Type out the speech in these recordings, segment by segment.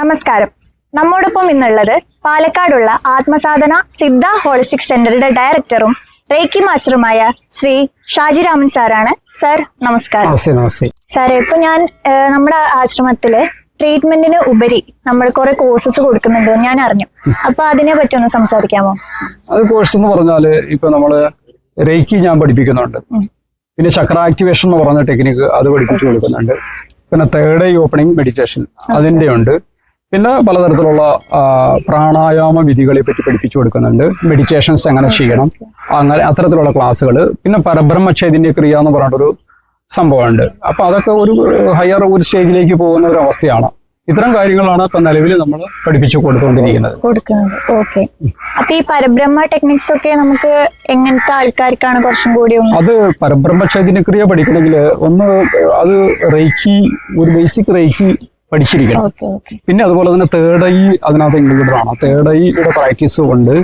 നമസ്കാരം. നമ്മോടൊപ്പം ഇന്നുള്ളത് പാലക്കാടുള്ള ആത്മസാധന സിദ്ധ ഹോളിസ്റ്റിക് സെന്ററുടെ ഡയറക്ടറും റേക്കി മാസ്റ്ററുമായ ശ്രീ ഷാജിരാമൻ സാറാണ്. സാർ നമസ്കാരം. സാറേ ഇപ്പൊ ഞാൻ നമ്മുടെ ആശ്രമത്തിൽ ട്രീറ്റ്മെന്റിന് ഉപരി നമ്മൾ കുറെ കോഴ്സസ് കൊടുക്കുന്നുണ്ട് ഞാൻ അറിഞ്ഞു. അപ്പൊ അതിനെ പറ്റി ഒന്ന് സംസാരിക്കാമോ? അത് കോഴ്സ് എന്ന് പറഞ്ഞാൽ ഇപ്പൊ നമ്മൾ റേക്കി ഞാൻ പഠിപ്പിക്കുന്നുണ്ട്. പിന്നെ ചക്ര ആക്ടിവേഷൻ എന്ന് പറഞ്ഞ ടെക്നിക്ക് അത് പഠിപ്പിച്ചു കൊടുക്കുന്നുണ്ട്. പിന്നെ തേർഡ് ഐ ഓപ്പണിംഗ് മെഡിറ്റേഷൻ അതിന്റെ ഉണ്ട് പിന്നെ പലതരത്തിലുള്ള പ്രാണായാമ വിധികളെ പറ്റി പഠിപ്പിച്ചു കൊടുക്കുന്നുണ്ട്. മെഡിറ്റേഷൻസ് എങ്ങനെ ചെയ്യണം. അങ്ങനെ അത്തരത്തിലുള്ള ക്ലാസ്സുകൾ പിന്നെ പരബ്രഹ്മചൈതന്യ ക്രിയ എന്ന് പറഞ്ഞിട്ടൊരു സംഭവമുണ്ട്. അപ്പൊ അതൊക്കെ ഒരു ഹയർ ഒരു സ്റ്റേജിലേക്ക് പോകുന്ന ഒരു അവസ്ഥയാണ്. ഇത്തരം കാര്യങ്ങളാണ് ഇപ്പൊ നിലവിൽ നമ്മൾ പഠിപ്പിച്ചു കൊടുത്തുകൊണ്ടിരിക്കുന്നത്. കൊടുക്കുന്നത്. ഓക്കെ അപ്പൊ ഈ പരബ്രഹ്മ ടെക്നിക്സ് ഒക്കെ നമുക്ക് എങ്ങനത്തെ ആൾക്കാർക്കാണ് കുറച്ചും കൂടി അത് പരബ്രഹ്മ ചൈതന്യക്രിയ പഠിക്കണമെങ്കിൽ ഒന്ന് അത് റേക്കി ഒരു ബേസിക് റേക്കി പഠിച്ചിരിക്കണം. പിന്നെ അതുപോലെ തന്നെ തേർഡ് ഐ അതിനകത്ത് ഇൻക്ലൂഡഡ് ആണ്. തേർഡ് ഐയുടെ പ്രാക്ടീസ് ഉണ്ട്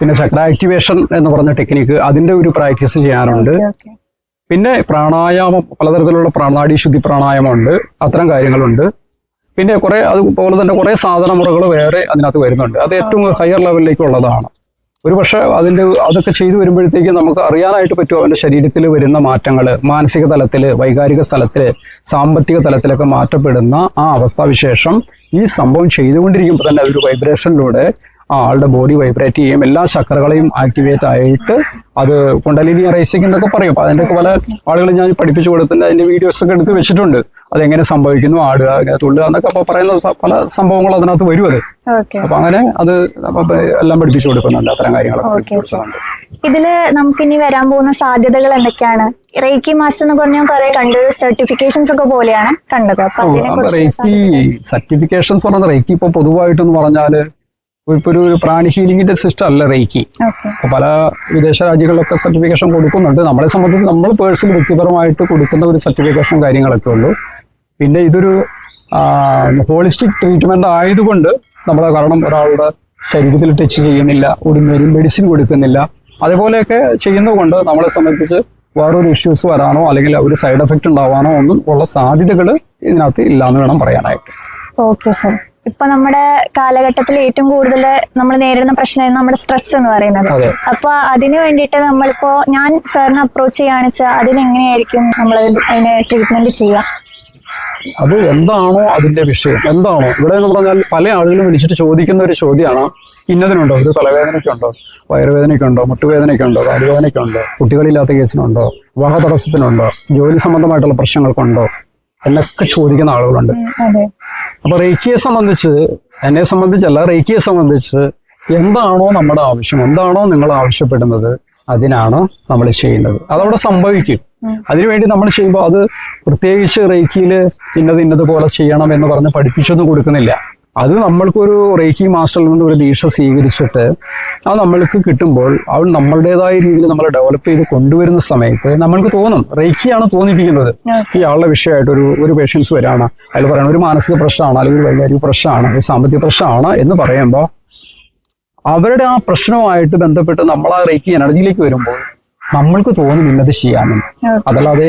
പിന്നെ ചക്ര ആക്ടിവേഷൻ എന്ന് പറഞ്ഞ ടെക്നിക്ക് അതിന്റെ ഒരു പ്രാക്ടീസ് ചെയ്യാറുണ്ട് പിന്നെ പ്രാണായാമം പലതരത്തിലുള്ള പ്രാണാടി ശുദ്ധി പ്രാണായാമം ഉണ്ട്. അത്തരം കാര്യങ്ങളുണ്ട്. പിന്നെ കുറെ അതുപോലെ തന്നെ കുറെ സാധന മുറകൾ വേറെ അതിനകത്ത് വരുന്നുണ്ട്. അത് ഏറ്റവും ഹയർ ലെവലിലേക്ക് ഉള്ളതാണ് ഒരു പക്ഷേ അതിന്റെ അതൊക്കെ ചെയ്തു വരുമ്പോഴത്തേക്ക് നമുക്ക് അറിയാനായിട്ട് പറ്റും അവന്റെ ശരീരത്തിൽ വരുന്ന മാറ്റങ്ങൾ മാനസിക തലത്തിൽ വൈകാരിക സ്ഥലത്തിൽ സാമ്പത്തിക തലത്തിലൊക്കെ മാറ്റപ്പെടുന്ന ആ അവസ്ഥാവിശേഷം ഈ സംഭവം ചെയ്തുകൊണ്ടിരിക്കുമ്പോൾ തന്നെ ഒരു വൈബ്രേഷനിലൂടെ ആ ആളുടെ ബോഡി വൈബ്രേറ്റ് ചെയ്യും. എല്ലാ ചക്രകളെയും ആക്ടിവേറ്റ് ആയിട്ട് അത് കുണ്ടലിനി റേസിംഗ് എന്നൊക്കെ പറയും. അപ്പൊ അതിന്റെ പല ആളുകൾ ഞാൻ പഠിപ്പിച്ചു കൊടുത്തിട്ടുണ്ട്. അതിന്റെ വീഡിയോസ് ഒക്കെ എടുത്ത് വെച്ചിട്ടുണ്ട്. അതെങ്ങനെ സംഭവിക്കുന്നു ആടുക അങ്ങനെ തുള്ളുക എന്നൊക്കെ അപ്പൊ പറയുന്ന പല സംഭവങ്ങൾ അതിനകത്ത് വരും അത്. അപ്പൊ അങ്ങനെ അത് എല്ലാം പഠിപ്പിച്ചു കൊടുക്കുന്നുണ്ട് അത്തരം കാര്യങ്ങളൊക്കെ ഇതിൽ നമുക്ക് ഇനി വരാൻ പോകുന്ന സാധ്യതകൾ എന്തൊക്കെയാണ്? റേക്കി മാസ്റ്റർ എന്ന് പറഞ്ഞാൽ കുറെ കണ്ടു. സർട്ടിഫിക്കേഷൻസ് ഒക്കെ പോലെയാണ് കണ്ടത്. റേക്കി സർട്ടിഫിക്കേഷൻസ് പറഞ്ഞത് റേക്കി ഇപ്പൊ പൊതുവായിട്ടെന്ന് പറഞ്ഞാൽ ഇപ്പൊ ഒരു ഒരു പ്രാണി ഹീലിംഗിന്റെ സിസ്റ്റം അല്ല റേക്കി പല വിദേശ രാജ്യങ്ങളിലൊക്കെ സർട്ടിഫിക്കേഷൻ കൊടുക്കുന്നുണ്ട്. നമ്മളെ സംബന്ധിച്ച് നമ്മൾ പേഴ്സണൽ വ്യക്തിപരമായിട്ട് കൊടുക്കുന്ന ഒരു സർട്ടിഫിക്കേഷൻ കാര്യങ്ങളൊക്കെ ഉള്ളൂ. പിന്നെ ഇതൊരു ഹോളിസ്റ്റിക് ട്രീറ്റ്മെന്റ് ആയതുകൊണ്ട് നമ്മൾ കാരണം ഒരാളുടെ ശരീരത്തിൽ ടച്ച് ചെയ്യുന്നില്ല ഒരു മെഡിസിൻ കൊടുക്കുന്നില്ല. അതേപോലെയൊക്കെ ചെയ്യുന്നതുകൊണ്ട് നമ്മളെ സംബന്ധിച്ച് വേറൊരു ഇഷ്യൂസ് വരാനോ അല്ലെങ്കിൽ ഒരു സൈഡ് എഫക്റ്റ് ഉണ്ടാവാനോ ഒന്നും ഉള്ള സാധ്യതകൾ ഇതിനകത്ത് ഇല്ലാന്ന് വേണം പറയാനായിട്ട്. Okay sir. ഇപ്പൊ നമ്മുടെ കാലഘട്ടത്തിൽ ഏറ്റവും കൂടുതൽ നമ്മൾ നേരിടുന്ന പ്രശ്നമായിരുന്നു നമ്മുടെ സ്ട്രെസ് എന്ന് പറയുന്നത്. അപ്പൊ അതിന് വേണ്ടിയിട്ട് നമ്മളിപ്പോ ഞാൻ സാറിനെ അപ്രോച്ച് ചെയ്യുകയാണെന്ന് വെച്ചാൽ അതിനെങ്ങനെയായിരിക്കും നമ്മൾ അതിന് ട്രീറ്റ്മെന്റ് ചെയ്യുക? അത് എന്താണോ അതിന്റെ വിഷയം. എന്താണോ? ഇവിടെ എന്ന് പറഞ്ഞാൽ പല ആളുകളും വിളിച്ചിട്ട് ചോദിക്കുന്ന ഒരു ചോദ്യമാണ്. ഇന്നതിനുണ്ടോ? ഒരു തലവേദനയ്ക്കുണ്ടോ? വയറുവേദനയ്ക്കുണ്ടോ? മുട്ടുവേദനയ്ക്കുണ്ടോ? കാലുവേദനയ്ക്കുണ്ടോ? കുട്ടികളില്ലാത്ത കേസിനുണ്ടോ വിവാഹ തടസ്സത്തിനുണ്ടോ? ജോലി സംബന്ധമായിട്ടുള്ള പ്രശ്നങ്ങൾക്കുണ്ടോ? എന്നൊക്കെ ചോദിക്കുന്ന ആളുകളുണ്ട്. അപ്പൊ റേക്കിയെ സംബന്ധിച്ച് എന്നെ സംബന്ധിച്ചല്ല റേക്കിയെ സംബന്ധിച്ച് എന്താണോ നമ്മുടെ ആവശ്യം എന്താണോ നിങ്ങൾ ആവശ്യപ്പെടുന്നത് അതിനാണ് നമ്മൾ ചെയ്യുന്നത്. അതവിടെ സംഭവിക്കും. അതിനുവേണ്ടി നമ്മൾ ചെയ്യുമ്പോൾ അത് പ്രത്യേകിച്ച് റേക്കിയിൽ ഇന്നത് ഇന്നത് പോലെ ചെയ്യണം എന്ന് പറഞ്ഞ് പഠിപ്പിച്ചൊന്നും കൊടുക്കുന്നില്ല. അത് നമ്മൾക്കൊരു റേക്കി മാസ്റ്ററിൽ നിന്ന് ഒരു ദീക്ഷ സ്വീകരിച്ചിട്ട് അത് നമ്മൾക്ക് കിട്ടുമ്പോൾ അവൾ നമ്മളുടേതായ രീതിയിൽ നമ്മൾ ഡെവലപ്പ് ചെയ്ത് കൊണ്ടുവരുന്ന സമയത്ത് നമ്മൾക്ക് തോന്നും റേക്കിയാണ് തോന്നിപ്പിക്കുന്നത്. ഈ ആളുടെ വിഷയമായിട്ട് ഒരു ഒരു പേഷ്യൻസ് വരാണ്. അയാൾ പറയണ ഒരു മാനസിക പ്രശ്നമാണ് അല്ലെങ്കിൽ ഒരു വൈകാരിക പ്രശ്നമാണ് ഒരു സാമ്പത്തിക പ്രശ്നമാണ് എന്ന് പറയുമ്പോൾ അവരുടെ ആ പ്രശ്നവുമായിട്ട് ബന്ധപ്പെട്ട് നമ്മൾ ആ റേക്കി എനർജിയിലേക്ക് വരുമ്പോൾ നമ്മൾക്ക് തോന്നും ഇന്നത് ചെയ്യാമെന്ന്. അതല്ലാതെ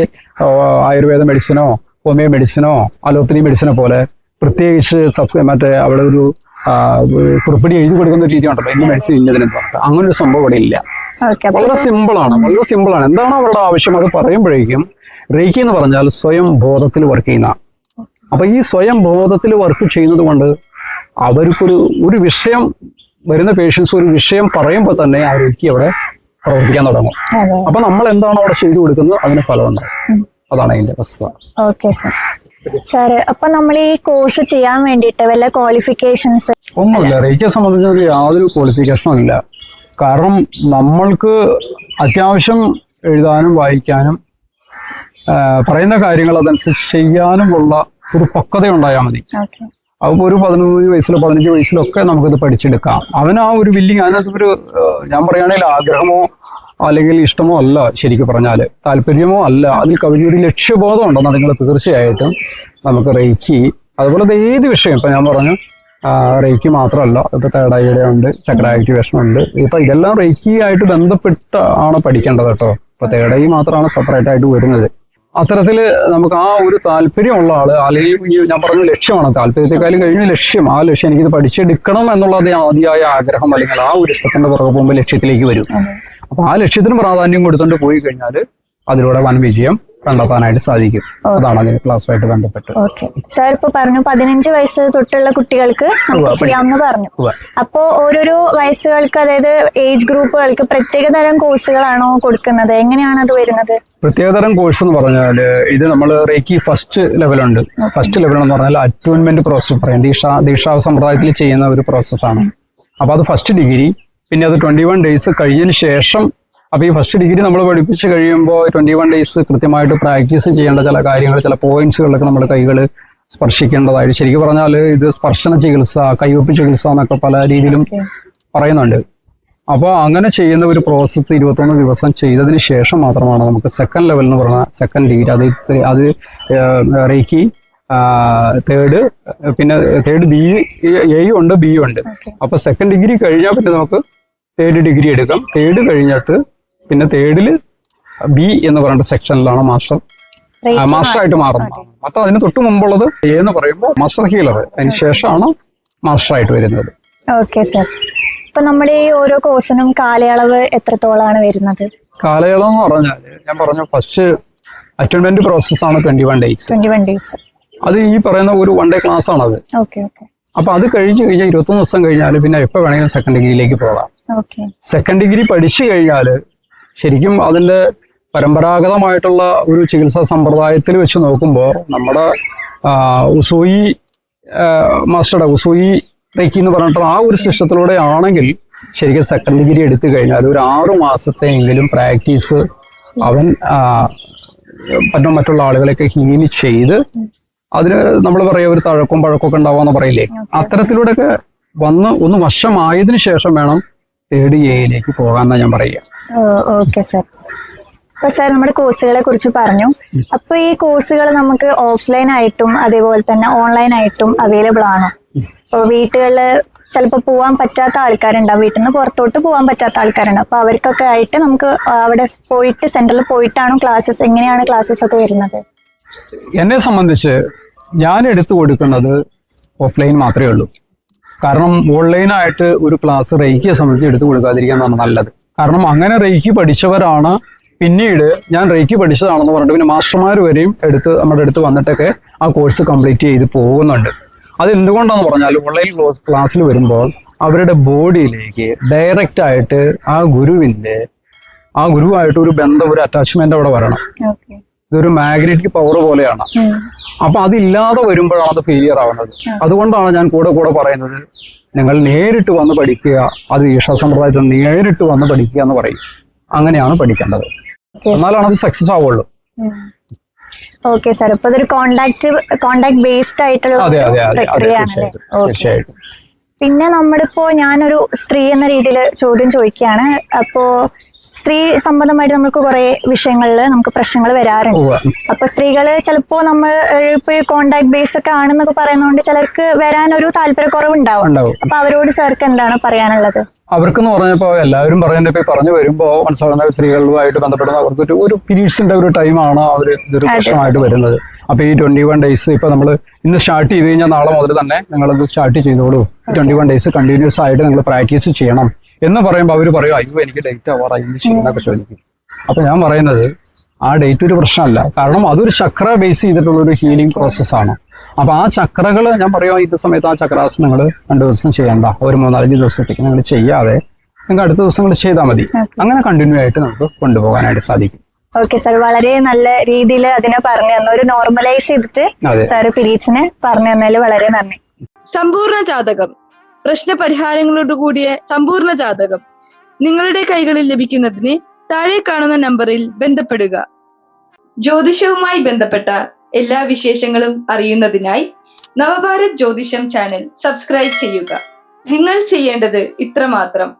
ആയുർവേദ മെഡിസിനോ ഹോമിയോ മെഡിസിനോ അലോപ്പതി മെഡിസിനോ പോലെ പ്രത്യേകിച്ച് സബ്സ്ക്രൈബ് മറ്റേ അവിടെ ഒരു കുറിപ്പടി എഴുതി കൊടുക്കുന്ന ഒരു രീതി ഉണ്ടല്ലോ ഇന്ന മെഡിസിൻ ഇന്നതിനെ അങ്ങനെ ഒരു സംഭവം ഇവിടെ ഇല്ല. വളരെ സിമ്പിളാണ് വളരെ സിമ്പിളാണ് എന്താണ് അവരുടെ ആവശ്യം? അത് പറയുമ്പോഴേക്കും റേക്കി എന്ന് പറഞ്ഞാൽ സ്വയം ബോധത്തിൽ വർക്ക് ചെയ്യുന്ന. അപ്പൊ ഈ സ്വയം ബോധത്തിൽ വർക്ക് ചെയ്യുന്നത് കൊണ്ട് അവർക്കൊരു ഒരു വിഷയം വരുന്ന പേഷ്യൻസ് ഒരു വിഷയം പറയുമ്പോൾ തന്നെ ആ റേക്കി അവിടെ പ്രവർത്തിക്കാൻ തുടങ്ങും. അപ്പൊ നമ്മൾ എന്താണ് അവിടെ ചെയ്തു കൊടുക്കുന്നത്? അതിന് ഫലം ഉണ്ടാവും അതാണ് അതിന്റെ വസ്തുത. Okay sir. സാറ് അപ്പൊ നമ്മൾ ഈ കോഴ്സ് ചെയ്യാൻ വേണ്ടിയിട്ട് വല്ല ക്വാളിഫിക്കേഷൻസ് ഒന്നുമില്ല. റേക്കിയെ സംബന്ധിച്ച് യാതൊരു ക്വാളിഫിക്കേഷനും ഇല്ല. കാരണം നമ്മൾക്ക് അത്യാവശ്യം എഴുതാനും വായിക്കാനും പറയുന്ന കാര്യങ്ങൾ അതനുസരിച്ച് ചെയ്യാനുമുള്ള ഒരു പക്വത ഉണ്ടായാൽ മതി. അപ്പോൾ ഒരു പതിനൊന്ന് വയസ്സിലോ പതിനഞ്ച് വയസ്സിലോ ഒക്കെ നമുക്കിത് പഠിച്ചെടുക്കാം. അവൻ ആ ഒരു വില്ലിങ് അതിനകത്ത് ഒരു ഞാൻ പറയുകയാണെങ്കിൽ ആഗ്രഹമോ അല്ലെങ്കിൽ ഇഷ്ടമോ അല്ല ശരിക്കും പറഞ്ഞാൽ താല്പര്യമോ അല്ല. അതിൽ കവിഞ്ഞൊരു ലക്ഷ്യബോധം ഉണ്ടെന്ന് നിങ്ങൾ തീർച്ചയായിട്ടും നമുക്ക് റേക്കി അതുപോലെ ഏത് വിഷയം? ഇപ്പം ഞാൻ പറഞ്ഞു റേക്കി മാത്രമല്ല ഇപ്പൊ തേടായിയുടെ ഉണ്ട് ചക്ര ആക്ടിവേഷൻ ഉണ്ട്. ഇപ്പം ഇതെല്ലാം റേക്കി ആയിട്ട് ബന്ധപ്പെട്ട് ആണ് പഠിക്കേണ്ടത് കേട്ടോ. ഇപ്പം തേടായി മാത്രമാണ് സെപ്പറേറ്റ് ആയിട്ട് വരുന്നത്. അത്തരത്തിൽ നമുക്ക് ആ ഒരു താല്പര്യമുള്ള ആൾ അല്ലെങ്കിൽ ഞാൻ പറഞ്ഞ ലക്ഷ്യമാണ്. താല്പര്യത്തെക്കാളും കഴിഞ്ഞ ലക്ഷ്യം. ആ ലക്ഷ്യം എനിക്കിത് പഠിച്ചെടുക്കണം എന്നുള്ളത് ആദ്യമായ ആഗ്രഹം അല്ലെങ്കിൽ ആ ഒരു ഇഷ്ടത്തിന്റെ പുറകെ പോകുമ്പോൾ ലക്ഷ്യത്തിലേക്ക് വരും. അപ്പൊ ആ ലക്ഷ്യത്തിന് പ്രാധാന്യം കൊടുത്തുകൊണ്ട് പോയി കഴിഞ്ഞാൽ അതിലൂടെ വൻ വിജയം കണ്ടെത്താനായിട്ട് സാധിക്കും. അതാണ് അതിന് ക്ലാസ്സുമായിട്ട് ബന്ധപ്പെട്ട്. ഓക്കെ. സാർ ഇപ്പൊ പറഞ്ഞു പതിനഞ്ച് വയസ്സ് തൊട്ടുള്ള കുട്ടികൾക്ക് ചെയ്യാമെന്ന് പറഞ്ഞു. അപ്പോ ഓരോരോ വയസ്സുകൾക്ക് അതായത് ഏജ് ഗ്രൂപ്പുകൾക്ക് പ്രത്യേക തരം കോഴ്സുകളാണോ കൊടുക്കുന്നത്? എങ്ങനെയാണ് അത് വരുന്നത്? പ്രത്യേക തരം കോഴ്സ് എന്ന് പറഞ്ഞാൽ ഇത് നമ്മൾ റേക്കി ഫസ്റ്റ് ലെവലുണ്ട് ഫസ്റ്റ് ലെവൽ എന്ന് പറഞ്ഞാൽ അറ്റോൺമെന്റ് പ്രോസസ് പറയും. ദീക്ഷ ദീക്ഷാ സമ്പ്രദായത്തിൽ ചെയ്യുന്ന ഒരു പ്രോസസ്സാണ് അപ്പൊ അത് ഫസ്റ്റ് ഡിഗ്രി പിന്നെ അത് ട്വന്റി വൺ ഡേയ്സ് കഴിഞ്ഞതിന് ശേഷം അപ്പോൾ ഈ ഫസ്റ്റ് ഡിഗ്രി നമ്മൾ പഠിപ്പിച്ച് കഴിയുമ്പോൾ ട്വന്റി വൺ ഡേയ്സ് കൃത്യമായിട്ട് പ്രാക്ടീസ് ചെയ്യേണ്ട ചില കാര്യങ്ങൾ ചില പോയിന്റ്സുകളിലൊക്കെ നമ്മൾ കൈകൾ സ്പർശിക്കേണ്ടതായിട്ട്. ശരിക്കും പറഞ്ഞാൽ ഇത് സ്പർശന ചികിത്സ കൈവപ്പ് ചികിത്സ എന്നൊക്കെ പല രീതിയിലും പറയുന്നുണ്ട്. അപ്പോൾ അങ്ങനെ ചെയ്യുന്ന ഒരു പ്രോസസ്സ് ഇരുപത്തൊന്ന് ദിവസം ചെയ്തതിന് ശേഷം മാത്രമാണ് നമുക്ക് സെക്കൻഡ് ലെവൽ എന്ന് പറഞ്ഞ സെക്കൻഡ് ഡിഗ്രി അത് അത് റേക്കി തേർഡ് പിന്നെ തേർഡ് ബി എയും ഉണ്ട് ബിയും ഉണ്ട്. അപ്പോൾ അപ്പൊ സെക്കൻഡ് ഡിഗ്രി കഴിഞ്ഞാൽ പിന്നെ നമുക്ക് തേർഡ് ഡിഗ്രി എടുക്കാം. തേർഡ് കഴിഞ്ഞിട്ട് പിന്നെ തേർഡിൽ ബി എന്ന് പറയുന്ന സെക്ഷനിലാണ് മാസ്റ്റർ മാസ്റ്റർ ആയിട്ട്. മാറുന്നത്. മൊത്തം അതിന് തൊട്ട് മുമ്പുള്ളത് എ എന്ന് പറയുമ്പോൾ മാസ്റ്റർ ഹീലർ അതിന് ശേഷമാണ് മാസ്റ്റർ ആയിട്ട് വരുന്നത്. ഓക്കെ സർ ഇപ്പൊ നമ്മുടെ ഈ ഓരോ കോഴ്സിനും കാലയളവ് എത്രത്തോളാണ് വരുന്നത്? കാലയളവ് എന്ന് പറഞ്ഞാൽ ഞാൻ പറഞ്ഞു ഫസ്റ്റ് അറ്റൻഡന്റ് പ്രോസസ് ആണ് twenty one days twenty one days അത് ഈ പറയുന്ന ഒരു വൺ ഡേ ക്ലാസ് ആണ് അത് ഓക്കെ ഓക്കെ അപ്പൊ അത് കഴിഞ്ഞു കഴിഞ്ഞാൽ ഇരുപത്തൊന്ന് ദിവസം കഴിഞ്ഞാൽ പിന്നെ എപ്പോൾ വേണമെങ്കിലും സെക്കൻഡ് ഡിഗ്രിയിലേക്ക് പോകാം. സെക്കൻഡ് ഡിഗ്രി പഠിച്ചു കഴിഞ്ഞാൽ ശരിക്കും അതിന്റെ പരമ്പരാഗതമായിട്ടുള്ള ഒരു ചികിത്സാ സമ്പ്രദായത്തിൽ വെച്ച് നോക്കുമ്പോൾ നമ്മുടെ ഉസൂയി മാസ്റ്റർ മാസ്റ്ററുടെ ഉസൂയി റേക്കി എന്ന് പറഞ്ഞിട്ട് ആ ഒരു സിസ്റ്റത്തിലൂടെ ആണെങ്കിൽ ശരിക്കും സെക്കൻഡ് ഡിഗ്രി എടുത്തു കഴിഞ്ഞാൽ ഒരു ആറു മാസത്തെയെങ്കിലും പ്രാക്ടീസ് അവൻ മറ്റുള്ള ആളുകളെയൊക്കെ ഹീൽ ചെയ്ത് അതിന് നമ്മൾ പറയാം ഒരു തഴക്കും തഴക്കവും പഴക്കമൊക്കെ എന്ന് പറയില്ലേ അത്തരത്തിലൂടെയൊക്കെ വന്ന് ഒന്ന് വർഷമായതിനു ശേഷം വേണം തേർഡ് എയിലേക്ക് പോകാന്നാ ഞാൻ പറയുക. Okay sir. അപ്പൊ സാർ നമ്മുടെ കോഴ്സുകളെ കുറിച്ച് പറഞ്ഞു. അപ്പൊ ഈ കോഴ്സുകൾ നമുക്ക് ഓഫ്ലൈൻ ആയിട്ടും അതേപോലെ തന്നെ ഓൺലൈൻ ആയിട്ടും അവൈലബിൾ ആണ്? അപ്പോൾ വീട്ടുകളിൽ ചിലപ്പോൾ പോകാൻ പറ്റാത്ത ആൾക്കാരുണ്ടാവും. വീട്ടിൽ നിന്ന് പുറത്തോട്ട് പോകാൻ പറ്റാത്ത ആൾക്കാരുണ്ടാവും. അപ്പൊ അവർക്കൊക്കെ ആയിട്ട് നമുക്ക് അവിടെ പോയിട്ട് സെന്ററിൽ പോയിട്ടാണോ ക്ലാസ്സസ്? എങ്ങനെയാണ് ക്ലാസ്സസ് ഒക്കെ വരുന്നത്? എന്നെ സംബന്ധിച്ച് ഞാൻ എടുത്തു കൊടുക്കുന്നത് ഓഫ്ലൈൻ മാത്രമേ ഉള്ളൂ. കാരണം ഓൺലൈനായിട്ട് ഒരു ക്ലാസ് റേക്കിയെ സംബന്ധിച്ച് എടുത്തു കൊടുക്കാതിരിക്കാനാണ് നല്ലത്. കാരണം അങ്ങനെ റേക്കി പഠിച്ചവരാണ് പിന്നീട് ഞാൻ റേക്കി പഠിച്ചതാണെന്ന് പറഞ്ഞിട്ട് പിന്നെ മാസ്റ്റർമാർ വരെയും എടുത്ത് നമ്മുടെ അടുത്ത് വന്നിട്ടൊക്കെ ആ കോഴ്സ് കംപ്ലീറ്റ് ചെയ്ത് പോകുന്നുണ്ട്. അത് എന്തുകൊണ്ടാന്ന് പറഞ്ഞാൽ ഓൺലൈൻ ക്ലാസ്സിൽ വരുമ്പോൾ അവരുടെ ബോഡിയിലേക്ക് ഡയറക്റ്റ് ആയിട്ട് ആ ഗുരുവിന്റെ ആ ഗുരുവായിട്ട് ഒരു ബന്ധം ഒരു അറ്റാച്ച്മെന്റ് അവിടെ വരണം. ഇതൊരു മാഗ്നറ്റിക് പവർ പോലെയാണ്. അപ്പൊ അതില്ലാതെ വരുമ്പോഴാണ് അത് ഫെയിലിയർ ആവുന്നത്. അതുകൊണ്ടാണ് ഞാൻ കൂടെ കൂടെ പറയുന്നത് നിങ്ങൾ നേരിട്ട് വന്ന് പഠിക്കുക അത് ഈശാ സമ്പ്രദായത്തിൽ നേരിട്ട് വന്ന് പഠിക്കുക എന്ന് പറയും. അങ്ങനെയാണ് പഠിക്കേണ്ടത്. എന്നാലാണ് അത് സക്സസ് ആവുള്ളൂ. Okay sir. അപ്പൊ ഇതൊരു കോണ്ടാക്ട് കോണ്ടാക്ട് ബേസ്ഡ് ആയിട്ടുള്ള തീർച്ചയായിട്ടും പിന്നെ നമ്മളിപ്പോ ഞാനൊരു സ്ത്രീ എന്ന രീതിയിൽ ചോദ്യം ചോദിക്കുകയാണ്. അപ്പോ സ്ത്രീ സംബന്ധമായിട്ട് നമുക്ക് കുറെ വിഷയങ്ങളിൽ നമുക്ക് പ്രശ്നങ്ങൾ വരാറുണ്ട്. അപ്പൊ സ്ത്രീകൾ ചിലപ്പോ നമ്മൾ ഇപ്പൊ ഈ കോണ്ടാക്ട് ബേസ് ഒക്കെ ആണെന്നൊക്കെ പറയുന്നതുകൊണ്ട് ചിലർക്ക് വരാൻ ഒരു താല്പര്യക്കുറവ് ഉണ്ടാവും. അപ്പൊ അവരോട് സാർക്ക് എന്താണ് പറയാനുള്ളത്? അവർക്ക് എന്ന് പറഞ്ഞപ്പോ എല്ലാവരും പറയുന്നത് ഇപ്പൊ പറഞ്ഞു വരുമ്പോ മനസ്സിലാകുന്ന സ്ത്രീകളുമായിട്ട് ബന്ധപ്പെടുന്ന അവർക്ക് ഒരു പീരീഡ്സിന്റെ ഒരു ടൈമാണ് അവർ ഇതൊരു അതെ. പ്രശ്നമായിട്ട് വരുന്നത്. അപ്പൊ ഈ ട്വന്റി വൺ ഡേയ്സ് ഇപ്പൊ നമ്മൾ ഇന്ന് സ്റ്റാർട്ട് ചെയ്ത് കഴിഞ്ഞാൽ നാളെ മുതൽ തന്നെ നിങ്ങളത് സ്റ്റാർട്ട് ചെയ്തോളൂ. ട്വന്റി വൺ ഡേയ്സ് കണ്ടിന്യൂസ് ആയിട്ട് നിങ്ങൾ പ്രാക്ടീസ് ചെയ്യണം. എന്ന് പറയുമ്പോൾ അവർ പറയും അയ്യോ എനിക്ക് ഡേറ്റ് ആവാറ ചെയ്യുന്നൊക്കെ ചോദിക്കും. അപ്പൊ ഞാൻ പറയുന്നത് ആ ഡേറ്റ് ഒരു പ്രശ്നമല്ല. കാരണം അതൊരു ചക്ര ബേസ് ചെയ്തിട്ടുള്ള ഒരു ഹീലിംഗ് പ്രോസസ്സാണ് അപ്പോൾ ആ ചക്രകൾ ഞാൻ പറയാം ഇത് സമയത്ത് ആ ചക്രാസ് നിങ്ങൾ രണ്ട് ദിവസം ചെയ്യണ്ട. ഒരു മൂന്നാലഞ്ച് ദിവസത്തേക്ക് നിങ്ങൾ ചെയ്യാതെ നിങ്ങൾക്ക് അടുത്ത ദിവസങ്ങൾ ചെയ്താൽ മതി. അങ്ങനെ കണ്ടിന്യൂ ആയിട്ട് നമുക്ക് കൊണ്ടുപോകാനായിട്ട് സാധിക്കും. Okay sir. വളരെ നല്ല രീതിയിൽ അതിനെ പറഞ്ഞു തന്നു. ഒരു നോർമലൈസ് ചെയ്തിട്ട് സാർ പിരീഡ്സിനെ പറഞ്ഞു തന്നതിൽ വളരെ നന്ദി. സമ്പൂർണ ജാതകം. പ്രശ്നപരിഹാരങ്ങളോട് കൂടിയ സമ്പൂർണ ജാതകം നിങ്ങളുടെ കൈകളിൽ ലഭിക്കുന്നതിന് താഴെ കാണുന്ന നമ്പറിൽ ബന്ധപ്പെടുക. ജ്യോതിഷവുമായി ബന്ധപ്പെട്ട എല്ലാ വിശേഷങ്ങളും അറിയുന്നതിനായി നവഭാരത് ജ്യോതിഷം ചാനൽ സബ്സ്ക്രൈബ് ചെയ്യുക. നിങ്ങൾ ചെയ്യേണ്ടത് ഇത്രമാത്രം.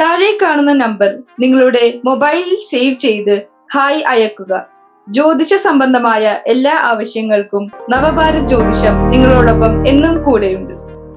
താഴെ കാണുന്ന നമ്പർ നിങ്ങളുടെ മൊബൈലിൽ സേവ് ചെയ്ത് ഹായ് അയക്കുക. ജ്യോതിഷ സംബന്ധമായ എല്ലാ ആവശ്യങ്ങൾക്കും നവഭാരത് ജ്യോതിഷം നിങ്ങളോടൊപ്പം എന്നും കൂടെയുണ്ട്.